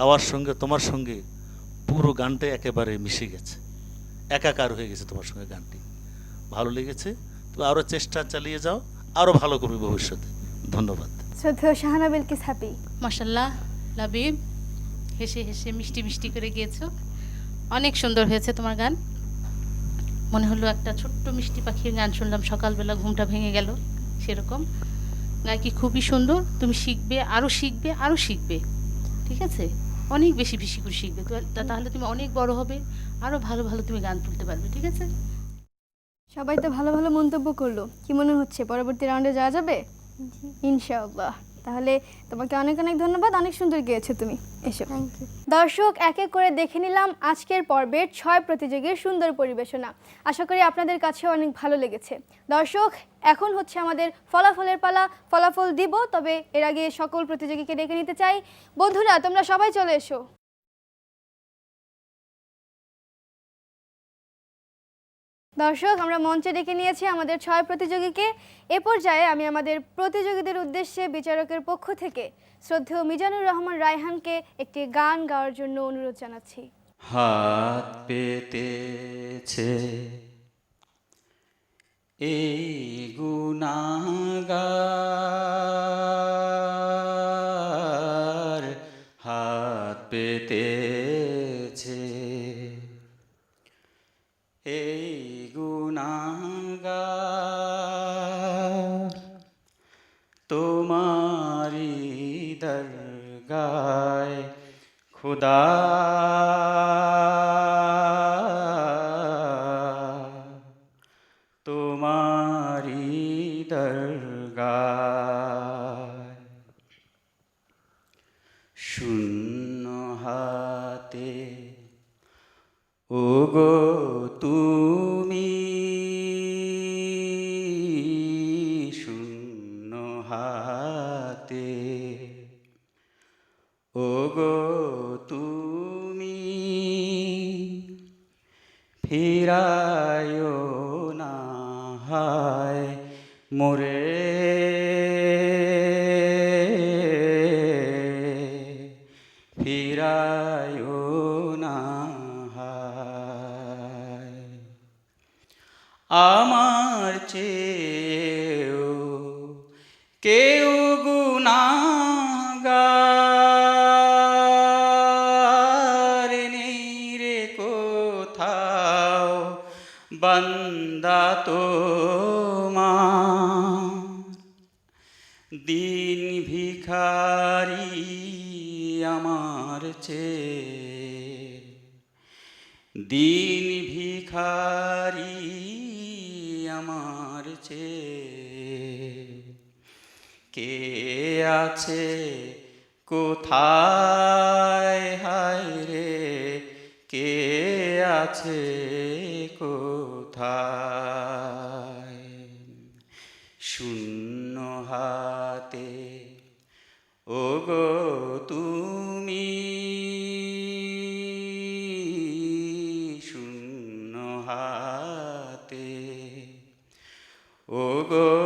গাওয়ার সঙ্গে তোমার সঙ্গে পুরো গানটা একেবারে মিশে গেছে। একাকার হয়ে গেছে তোমার সঙ্গে গানটি। ভালো লেগেছে তুমি আরও চেষ্টা চালিয়ে যাও আরও ভালো করবে ভবিষ্যতে। ধন্যবাদ। শ্রদ্ধেয় শাহানা বিলকিস হ্যাপি মাসাল্লাহ লাবিব হেসে হেসে মিষ্টি মিষ্টি করে গিয়েছো। অনেক সুন্দর হয়েছে তোমার গান। মনে হলো একটা ছোট্ট মিষ্টি পাখির গান শুনলাম সকালবেলা ঘুমটা ভেঙে গেল সেরকম। গায়কি খুবই সুন্দর তুমি শিখবে আরও শিখবে আরও শিখবে। ঠিক আছে? অনেক বেশি বেশি করে শিখবে। তাহলে তুমি অনেক বড় হবে আরও ভালো ভালো তুমি গান তুলতে পারবে ঠিক আছে? সবাই তো ভালো ভালো মন্তব্য করল। কি মনে হচ্ছে পরবর্তী রাউন্ডে যাওয়া যাবে? ইনশাআল্লাহ। তাহলে তোমাকে অনেক অনেক ধন্যবাদ অনেক সুন্দর গিয়েছো তুমি। এসো। দর্শক এক এক করে দেখে নিলাম আজকের পর্বের ছয় প্রতিযোগীর সুন্দর পরিবেশনা। আশা করি আপনাদের কাছে অনেক ভালো লেগেছে। দর্শক এখন হচ্ছে আমাদের ফলাফলের পালা। ফলাফল দিব তবে এর আগে সকল প্রতিযোগীকে ডেকে নিতে চাই। বন্ধুরা তোমরা সবাই চলে এসো। দর্শক, আমরা মঞ্চে ডেকে নিয়েছি আমাদের ছয় প্রতিযোগীকে। এ পর্যায়ে আমি আমাদের প্রতিযোগীদের উদ্দেশ্যে বিচারকের পক্ষ থেকে শ্রদ্ধেয় মিজানুর রহমান রায়হানকে একটি গান গাওয়ার জন্য অনুরোধ জানাচ্ছি। হাত পেতেছে এই গুনাগার। হাত পেতেছে দরগায় শূন্য হাতে ওগো তুমি। শূন্য হাতে ওগো তুমি। ফিরায় কেউ গুনাগার নেই রে কোথাও, বন্দা তোমার। দিন ভিখারি আমার চেয়ে। দিন ভিখারি আমার চেয়ে। কে আছে? কোথায়? হায় রে, কে আছে? কোথায়? শূন্য হাতে। ওগো তুমি। শূন্য হাতে। ওগো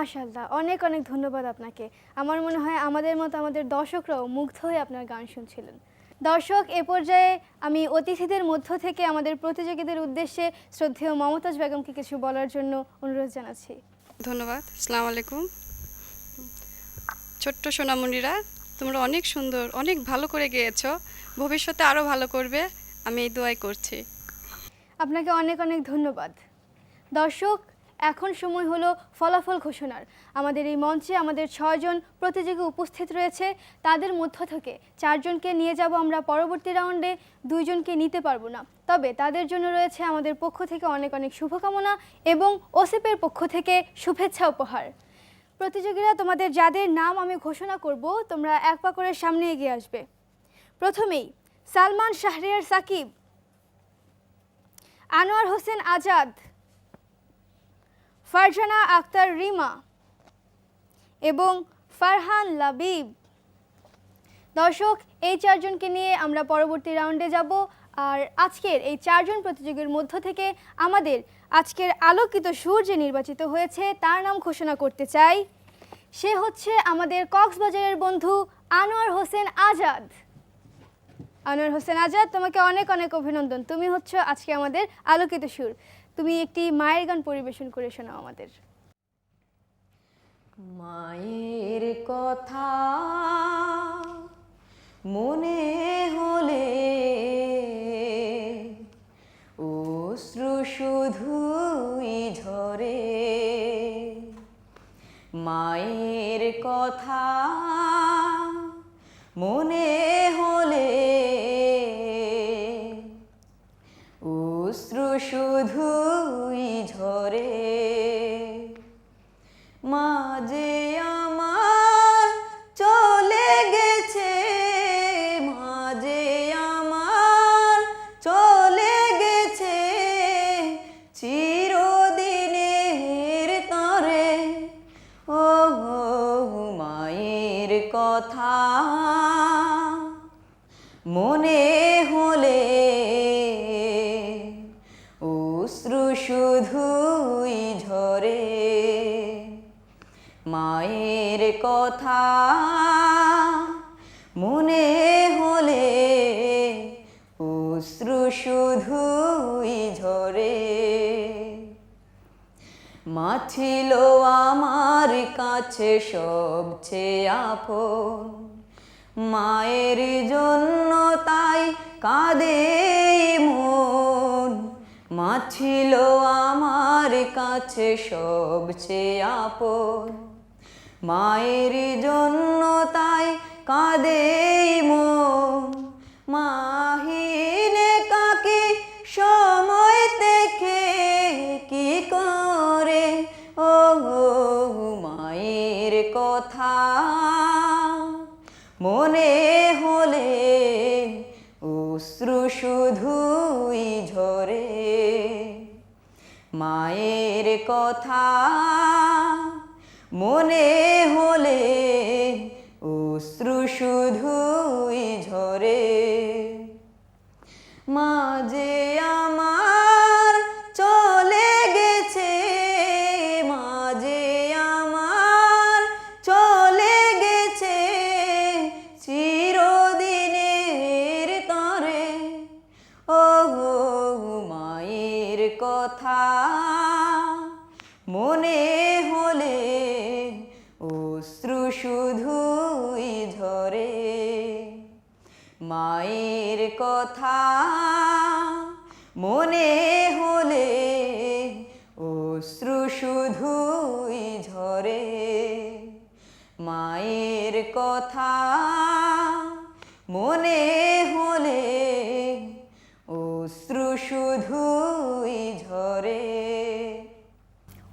মাশাল্লাহ অনেক অনেক ধন্যবাদ আপনাকে। আমার মনে হয় আমাদের মতো আমাদের দর্শকরাও মুগ্ধ হয়ে আপনার গান শুনছিলেন। দর্শক এ পর্যায়ে আমি অতিথিদের মধ্য থেকে আমাদের প্রতিযোগীদের উদ্দেশ্যে শ্রদ্ধেয় মমতাজ বেগমকে কিছু বলার জন্য অনুরোধ জানাচ্ছি। ধন্যবাদ আসসালামু আলাইকুম। ছোট্ট সোনামণিরা তোমরা অনেক সুন্দর অনেক ভালো করে গেয়েছো। ভবিষ্যতে আরও ভালো করবে আমি এই দোয়াই করছি। আপনাকে অনেক অনেক ধন্যবাদ। দর্শক এখন সময় হলো ফলাফল ঘোষণার। আমাদের এই মঞ্চে আমাদের ছয়জন প্রতিযোগী উপস্থিত রয়েছে। তাদের মধ্য থেকে চারজনকে নিয়ে যাব আমরা পরবর্তী রাউন্ডে দুইজনকে নিতে পারব না। তবে তাদের জন্য রয়েছে আমাদের পক্ষ থেকে অনেক অনেক শুভকামনা এবং ওসিপের পক্ষ থেকে শুভেচ্ছা উপহার। প্রতিযোগীরা, তোমাদের যাদের নাম আমি ঘোষণা করব, তোমরা এক পা করে সামনে এগিয়ে আসবে। প্রথমেই সালমান শাহরিয়ার সাকিব, আনোয়ার হোসেন আজাদ। ফারজানা আক্তার রিমা এবং ফারহান লাবিব। দর্শক, এই চারজনকে নিয়ে আমরা পরবর্তী রাউন্ডে যাব। আর আজকের এই চারজন প্রতিযোগীর মধ্য থেকে আমাদের আজকের আলোকিত সুর যে নির্বাচিত হয়েছে, তার নাম ঘোষণা করতে চাই। সে হচ্ছে আমাদের কক্সবাজারের বন্ধু আনোয়ার হোসেন আজাদ। আনোয়ার হোসেন আজাদ, তোমাকে অনেক অনেক অভিনন্দন। তুমি হচ্ছে আজকে আমাদের আলোকিত সুর। তুমি একটি মায়ের গান পরিবেশন করে শোনাও আমাদের। মায়ের কথা মনে হলে অশ্রু শুধুই ঝরে। মায়ের কথা মনে হলে অশ্রু শুধুই ঝরে। মায়ের কথা মনে হলে অশ্রু শুধুই ঝরে। মা ছিল আমার কাছে সবচেয়ে আপন মায়ের জন্য তাই কাঁদে মন। মা ছিল আমার কাছে সবচেয়ে আপন। মায়ের জন্য তাই কাঁদে মন। কথা মনে হলে অশ্রু শুধুই ঝরে। মাঝে আমার চলে গেছে, মাঝে আমার চলে গেছে চিরদিনের তরে। ও মায়ের কথা মনে হলে অশ্রু শুধুই ধরে। মায়ের কথা মনে হলে অশ্রু শুধুই ঝরে মায়ের কথা মনে হলে অশ্রু শুধুই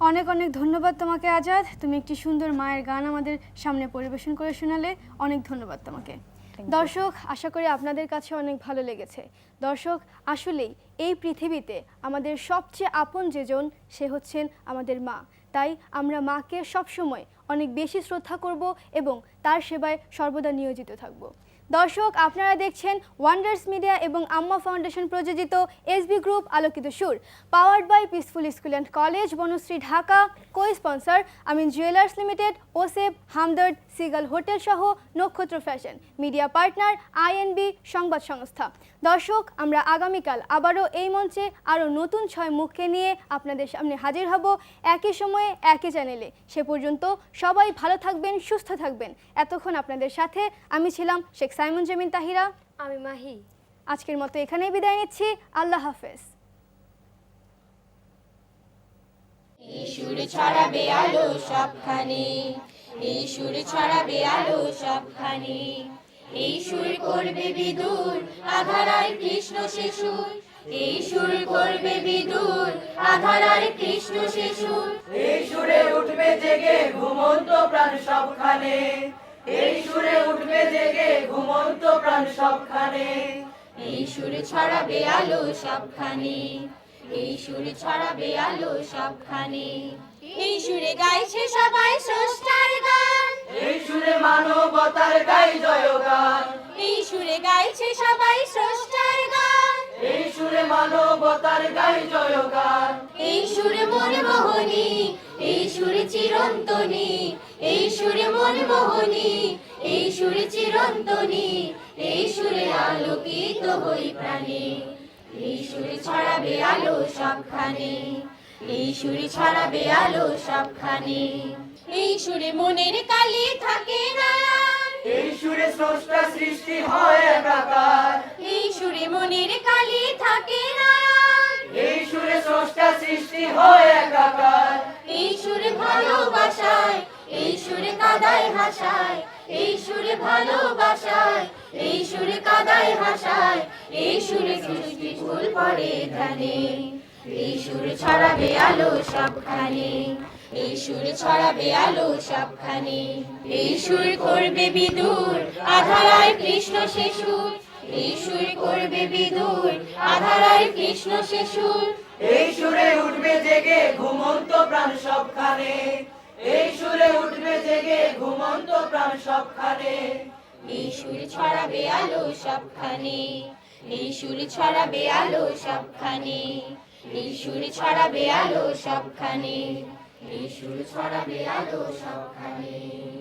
অনেক অনেক ধন্যবাদ তোমাকে আজাদ। তুমি একটি সুন্দর মায়ের গান আমাদের সামনে পরিবেশন করে শোনালে। অনেক ধন্যবাদ তোমাকে। দর্শক আশা করি আপনাদের কাছে অনেক ভালো লেগেছে। দর্শক আসলেই এই পৃথিবীতে আমাদের সবচেয়ে আপন যেজন সে হচ্ছেন আমাদের মা। তাই আমরা মাকে সবসময় অনেক বেশি শ্রদ্ধা করব এবং তার সেবায় সর্বদা নিয়োজিত থাকব। দর্শক, আপনারা দেখছেন ওয়ান্ডার্স মিডিয়া এবং আম্মা ফাউন্ডেশন প্রযোজিত SB group Alokito Sur. Powered by peaceful school and college Banasree Dhaka co sponsor Amin jewellers limited ওসেব Hamdard Seagull hotel সহ Nakshatra fashion media partner INB সংবাদ সংস্থা। দর্শক, আমরা আগামীকাল আবারও এই মঞ্চে আরও নতুন ছয় মুখকে নিয়ে আপনাদের সামনে হাজির হব একই সময়ে, একই চ্যানেলে সে পর্যন্ত সবাই ভালো থাকবেন, সুস্থ থাকবেন। এতক্ষণ আপনাদের সাথে আমি ছিলাম শেখ সাইমন জমিন তাহিরা। আমি মাহি। আজকের মতো এখানেই বিদায় নিচ্ছি। আল্লাহ হাফেজ। এই সুর ছড়াবে আলো সবখানে এই সুর ছড়াবে আলো সবখানে। এই সুর করবে বিদুর আধারায় কৃষ্ণ শিশুর এই সুর করবে বিদুর আধারায় কৃষ্ণ শিশুর এই সুরে উঠবে জেগে ঘুমন্ত প্রাণ সবখানে। এই সুরে উঠবে জেগে ঘুমন্ত প্রাণ সবখানে। এই সুর ছড়াবে আলো সবখানে। এই সুর ছড়াবে আলো সবখানে। এই সুরে গাইছে সবাই স্রষ্টার গান। এই সুরে মানবতার গাই জয়গান। এই সুরে গাইছে সবাই স্রষ্টার গান। এই সুরে মানবতার গাই জয়গান। এই সুরে মন মোহনী এই সুরে চিরন্তনী এই সুরে মন মোহনী এই সুরে চিরন্তনী এই সুরে আলোকিত হই প্রাণে। এই সুরে ছড়াবে আলো সবখানে এই সুরে ছড়াবে আলো সবখানে। এই সুরে মনের কালি থাকে না এই সুরে স্রষ্টা সৃষ্টি হয় একাকার। এই সুরে মনের কালি থাকে না স্রষ্টা সৃষ্টি হয় একাকার। এই সুরে ভালোবাসায় এই সুরে কাদায় হাসায় এই ভালোবাসায় এই সুরে হাসায় এই সৃষ্টি ফুল পড়ে ধানে এই ছড়াবে আলো সবখানে এই সুরে ছড়াবে আলো সবখানে। এই সুর করবে বিদুর আধারায় কৃষ্ণ শিশুর এই সুর করবে বিদুর আধারায় কৃষ্ণ শিশুর এই সুরে উঠবে জেগে ঘুমন্ত প্রাণ সবখানে। এই সুরে উঠবে জেগে ঘুমন্ত প্রাণ সবখানে। এই সুর ছড়াবে আলো সবখানে। এই সুর ছড়াবে আলো সবখানে। এই সুর ছড়াবে আলো সবখানে। এই সুর ছড়াবে আলো সবখানে।